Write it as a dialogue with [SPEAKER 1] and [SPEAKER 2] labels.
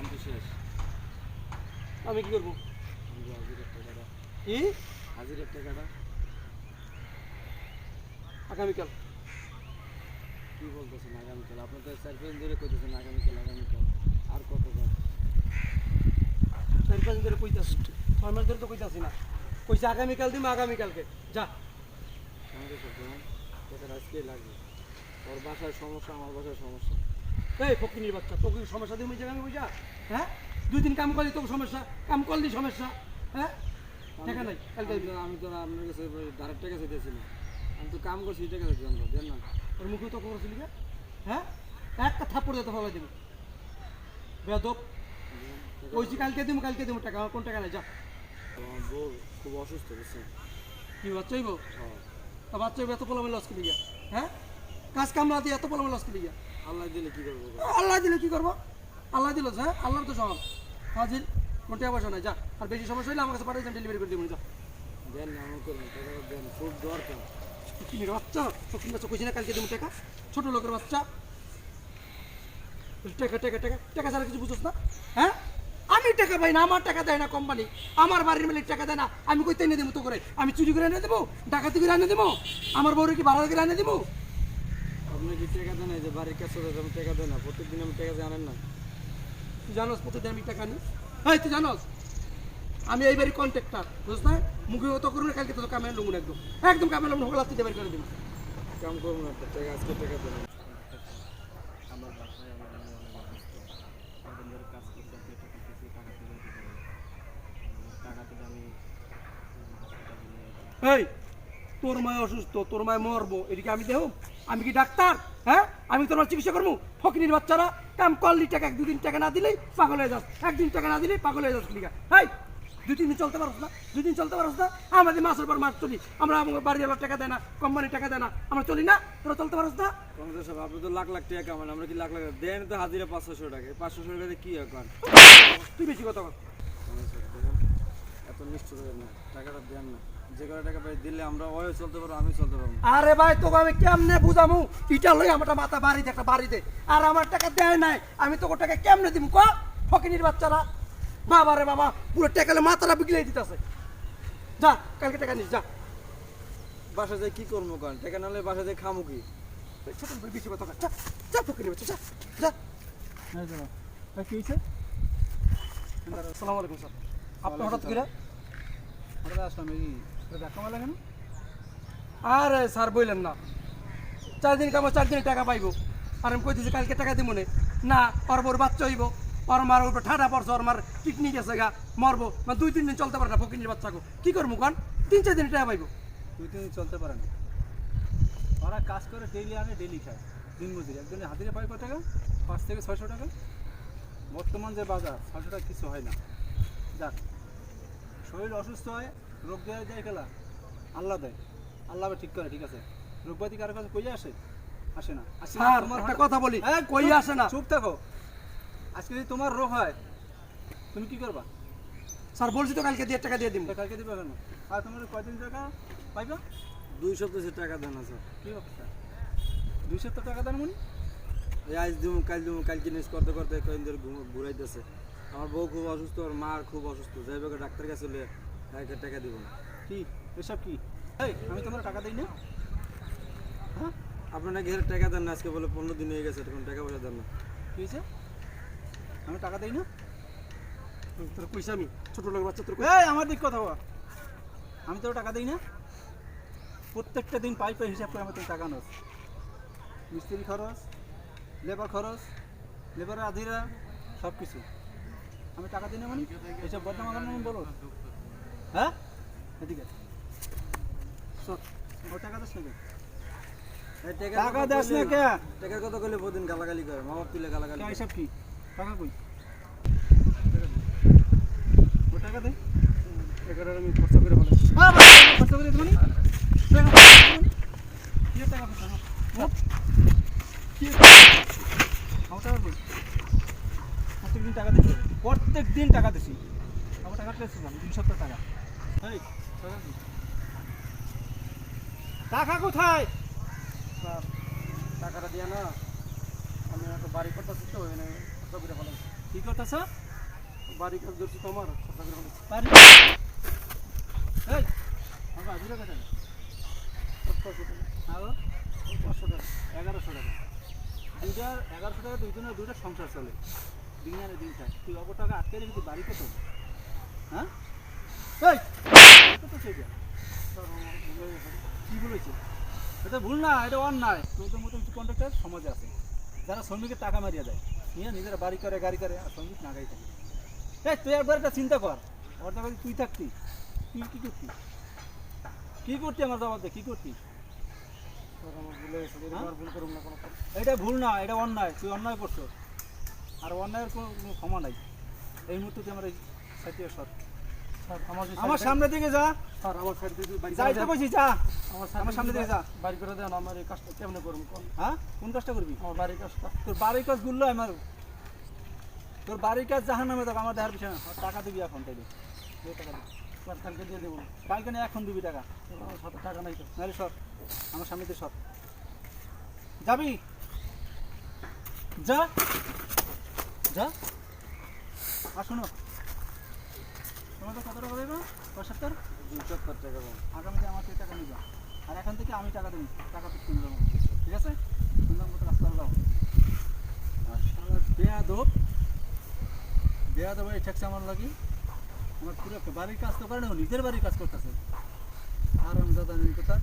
[SPEAKER 1] কাম তো শেষ।
[SPEAKER 2] আমি কি করব?
[SPEAKER 1] হাজিরের টাকাটা
[SPEAKER 2] কি?
[SPEAKER 1] হাজিরের টাকাটা
[SPEAKER 2] আগামীকাল।
[SPEAKER 1] কি বলতেছেন আগামীকাল? আপনার তো চার পাঁচ ধরে কইতেছেন আগামীকাল আগামীকাল। আর কত
[SPEAKER 2] চার পাঁচ ধরে কইতাছি। ছয় মাস ধরে তো কইতাছি না। কইছে আগামীকাল দিম আগামীকালকে। যা।
[SPEAKER 1] আমাদের টাকাটা আজকেই লাগবে। ওর বাসায় সমস্যা আমার বাসায় সমস্যা।
[SPEAKER 2] এই ফকিনির বাচ্চা তোকে সমস্যা? দিই জায়গা আমি বুঝা হ্যাঁ? দুই দিন কাম করলি তোকে সমস্যা? কাম করলি সমস্যা? হ্যাঁ? টাকা নাই? কালকে
[SPEAKER 1] আমি তো আপনার কাছে ডাইরেক্ট টাকা চাইতেছি আমি তো কাম করছি টাকা চাইছিলাম তো দেন না?
[SPEAKER 2] ওর মুখে তো করেছিলি? হ্যাঁ? একটা থাপ্পড় দিতে ফেলাই দেবো। বেদব কইছি কালকে দিমু কালকে দিমু টাকা আমার কোন টাকা নাই যা।
[SPEAKER 1] আমার বউ খুব অসুস্থ বুঝছেন?
[SPEAKER 2] কি বাচ্চা হইব?
[SPEAKER 1] হ্যাঁ।
[SPEAKER 2] তা বাচ্চা হইব এত পোলামে লস কিলি গিয়া হ্যাঁ? কাজ কামলা দিয়ে এত পোলামে লস কিলি গিয়া
[SPEAKER 1] আল্লাহ দিলে কি করব?
[SPEAKER 2] আল্লাহ দিলে কি করব? আল্লাহ দিল হ্যাঁ আল্লাহর তো সব। হাজির কোন টাকা পয়সা নাই যা। আর বেশি সমস্যা হইলে আমার কাছে পাঠিয়ে ডেলিভারি করে দেবো যা।
[SPEAKER 1] দেন না আমার দেন খুব দরকার।
[SPEAKER 2] ফকিনের বাচ্চা? ফকিন বাচ্চা কইছি না কালকে দেবো টাকা। ছোট লোকের বাচ্চা। টাকা টাকা টাকা টাকা ছাড়া কিছু বুঝোস না? হ্যাঁ? আমি টাকা পাই না আমার টাকা দেয় না কোম্পানি আমার বাড়ির মালিক টাকা দেয় না আমি কইতে এনে দেবো তো করে আমি চুরি করে এনে দেবো ডাকাতি করে এনে দেবো। আমার বউরে কি ভাড়া করে এনে দেবো?
[SPEAKER 1] আপনি কি টাকা দেন এই যে বাড়ির কাছে আমি টাকা দেন না? প্রত্যেকদিন আমি টাকা জানেন না।
[SPEAKER 2] তুই জানোস প্রতিদিন আমি টাকা নিই। হ্যাঁ তুই জানোস আমি এই বাড়ির কন্ট্রাক্টর বুঝছ না? মুখে তো করুন কালকে তো কামে লুমুন একদম। একদম কামে লুমুন হলা তুই বের করে দিবি
[SPEAKER 1] কাম করব না টাকা আজকে টাকা দেন। আমার বাসায় আমার অসুস্থ কদিন ধরে কাজ করতে টাকা তুলে টাকা তুলে আমি হাসপাতালে নিয়ে যাব
[SPEAKER 2] এই তোর মায় অসুস্থ তোর মায় মরবো এদিকে আমি দেহ? আমি কি ডাক্তার? হ্যাঁ? আমি তোমার চিকিৎসা করব? ফকিনির বাচ্চারা কাম করলি টাকা এক দুদিন টাকা না দিলেই পাগল হয়ে যাস। একদিন টাকা না দিলেই পাগল হয়ে যাস লিগা। এই দুই তিন দিন চলতে পারস না? দুই দিন চলতে পারস না? আমাদের মাসের পর মাস চলি। আমরা আমার বাড়িওয়ালার টাকা দেয় না কোম্পানি টাকা দেয় না। আমরা চলি না? তোরা চলতে পারস না?
[SPEAKER 1] কংগ্রেস সাহেব আপনি তো লাখ লাখ টাকা কামান। আমরা কি লাখ লাখ দেন তো হাজিরা পাঁচশো টাকা। পাঁচশো টাকা কি এখন
[SPEAKER 2] তুই বেশি কথা বল
[SPEAKER 1] এত নিষ্ঠুর হবেন না। টাকাটা দেন না। যে কটা টাকা পাই দিলে আমরা ওই চলতে পারব আমি চলতে পারব।
[SPEAKER 2] আরে ভাই তোকে আমি কেমনে বুঝামু? ইটা লই আমার মাথা বাড়ি দে একটা বাড়ি দে। আর আমার টাকা দেয় নাই আমি তোকে টাকা কেমনে দিব ক? ফকিনির বাচ্চারা। বাবা রে বাবা পুরো টাকালে মাথাটা বিগলাই দিতেছে। যা কালকে টাকা নিস যা।
[SPEAKER 1] বাসা যাই কি করব কারণ টাকা নাহলে বাসা যাই খামু কি?
[SPEAKER 2] ছোট করে বেশি কথা যা যা ফকিনির বাচ্চা যা যা।
[SPEAKER 3] কি হয়েছে
[SPEAKER 2] আসসালামু আলাইকুম স্যার। আপনি হঠাৎ করে?
[SPEAKER 3] হঠাৎ আসলাম এই
[SPEAKER 2] আরে স্যার বললেন না। চার দিন কামো চার দিন টাকা পাইবো। আর আমি কইতেছি কালকে টাকা দিব নে। ওর বড় বাচ্চা হইব। ওর মার উপর ঠাডা পড়ছে, ওর মার কিডনি গেছে গা, মরবো। মানে দুই, তিন দিন চলতে পারে না ফকিনের বাচ্চাকে কি করব কান? তিন, চার দিন টাকা পাইবো।
[SPEAKER 3] দুই, তিন দিন চলতে পারে না। ওরা কাজ করে ডেইলি আনে ডেইলি খায়। দিন মজুরি একজনের হাতিরে পায় কত টাকা? পাঁচ থেকে ছয়শো টাকা। বর্তমান যে বাজার, ছয়শো টাকা কিছু হয় না। যাক। শরীর অসুস্থ হয় রোগ দেয় দেয় খেলা। আল্লাহ দেয়। আল্লাহ ঠিক করে ঠিক আছে। রোগ রোগবাদী কারও কাছে কই আসে? আসে না। আসে
[SPEAKER 2] স্যার
[SPEAKER 3] তোমার
[SPEAKER 2] একটা কথা বলি।
[SPEAKER 3] হ্যাঁ,
[SPEAKER 2] কই আসে না।
[SPEAKER 3] চুপ থাকো। আজকে যদি তোমার রোগ হয় তুমি কি করবা?
[SPEAKER 2] স্যার বলছি তো কালকে দিয়ে টাকা দিয়ে দিব।
[SPEAKER 3] কালকে দিবে কেন? আর তোমার কয়দিন টাকা পাইবা?
[SPEAKER 1] দুই সপ্তাহ টাকা দেন স্যার।
[SPEAKER 3] কি অবস্থা? দুই সপ্তাহ টাকা দেন মনি
[SPEAKER 1] এই আজ দিব কাল দিব কাল জিনিস করতে করতে কয়েকদিন ঘুরাইতেছে। আমার বউ খুব অসুস্থ আর মা খুব অসুস্থ। যাই হোক ডাক্তার কাছে এক টাকা দিব।
[SPEAKER 3] কি? এসব কি? এই, আমি তোমার টাকা দিই না? হ্যাঁ?
[SPEAKER 1] আপনার নাকি টাকা দেন না, আজকে বলে পনেরো দিন হয়ে গেছে, এখন টাকা পয়সা দেন না।
[SPEAKER 3] কি হয়েছে? আমি টাকা দিই না?
[SPEAKER 2] তোর কইছি আমি, ছোট লোক বাচ্চা তোর
[SPEAKER 3] আমার দিক কথা বল। আমি তোর টাকা দিই না? প্রত্যেকটা দিন পাই পাই হিসাব করে আমার তোর টাকা নস মিস্ত্রি খরচ, লেবার খরচ, লেবারের আধিরা সব কিছু আমি টাকা দিই না মানে? এসব বদনাম আমার বলো। হ্যাঁ? এদিকে।
[SPEAKER 2] স্যার
[SPEAKER 3] ও টাকা দিস না কে?
[SPEAKER 1] এই টাকা
[SPEAKER 3] টাকা দেস না কে?
[SPEAKER 1] টাকার কথা কইলে প্রতিদিন গালাগালি করে? মা বাপ তুলে গালাগালি
[SPEAKER 3] কে? টাকা কই? ও টাকা দে।
[SPEAKER 2] টাকাটা আমি খরচা করে ভালো
[SPEAKER 3] হ্যাঁ খরচা করে টাকা? কি? হ্যাঁ? কি আমার টাকা কই? প্রত্যেকদিন টাকা দিছি। আমার টাকা পেয়েছিলাম তিন সপ্তাহ টাকা। টাকা টাকা কোথায়
[SPEAKER 2] টাকাটা দিয়া না আমি একটা বাড়ি করতেছি তো ওই খরচা করে ভালো
[SPEAKER 3] কি করতেছ?
[SPEAKER 2] বাড়ি কাজ ধরছি তো আমার সরকার করে বলেছে।
[SPEAKER 3] বাড়ি? এই! দুটো কথা
[SPEAKER 2] পাঁচশো টাকা।
[SPEAKER 3] আরও? পাঁচশো টাকা এগারোশো টাকা। দুইটার এগারোশো টাকা দুইজনের দুইটা সংসার চলে। দিন আনে দিন খায় তুই অত টাকা আটকে রেখে বাড়ি কত? হ্যাঁ? কি বলেছে? এটা ভুল না এটা অন্যায়। তোদের মতো কিছু কন্ট্রাক্টর সমাজে আছে। যারা শ্রমিকের টাকা মারিয়ে দেয় নিয়ে নিজেরা বাড়ি করে গাড়ি করে আর শ্রমিক নাগাই থাকে এই তুই একবার একটা চিন্তা কর। জায়গায় তুই থাকতি। তুই কি করতি? কি করতি আমার জবাব দে কি করতি?
[SPEAKER 2] হয়ে? না।
[SPEAKER 3] এটা ভুল না এটা অন্যায়। তুই অন্যায় করছ। আর অন্যায়ের কোনো কোনো ক্ষমা নাই। এই মুহূর্তে আমার এই সাইটে সর
[SPEAKER 2] স্যার, আমার
[SPEAKER 3] সামনে দিকে যা।
[SPEAKER 2] থেকে- স্যার, আমার side থেকে
[SPEAKER 3] যাইতে। বলছি যা।
[SPEAKER 2] আমার
[SPEAKER 3] আমার সামনে দিয়ে যা।
[SPEAKER 2] বাড়ি করে দেন আমার এই কাজটা কেমনে করব কোন?
[SPEAKER 3] হ্যাঁ? কোন কাজটা করবি?
[SPEAKER 2] আমার বাড়ির কাজটা।
[SPEAKER 3] তোর বাড়ির কাজ গুললো আমার। তোর বাড়ির কাজ জাহান নামে থাক আমার দেখার পিছনে টাকা দিবি এখন তাইলে। টাকা দিবি।
[SPEAKER 2] কালকে দিয়ে দেবো।
[SPEAKER 3] কালকে না এখন দিবি টাকা।
[SPEAKER 2] সাথে টাকা নাই তো।
[SPEAKER 3] নাহলে সর। আমার সামনে দিয়ে সর। যাবি? যা। যা। আর শোনো তোমার তো কত টাকা দেবে? পঁচাত্তর?
[SPEAKER 2] পঁচাত্তর টাকা দেবো
[SPEAKER 3] আগামীতে আমার থেকে টাকা নিবা। আর এখান থেকে আমি টাকা দেবো। টাকা তো কিনে দেবো ঠিক আছে? সুন্দর মতো রাস্তা যাও আর বেয়াদব। বেয়াদব এই ঠেকছে আমার লাগি। আমার পুরো বাড়ির কাজ তো করে না নিজের বাড়ির কাজ করতেছে। আর আমি দাদা কোথায়?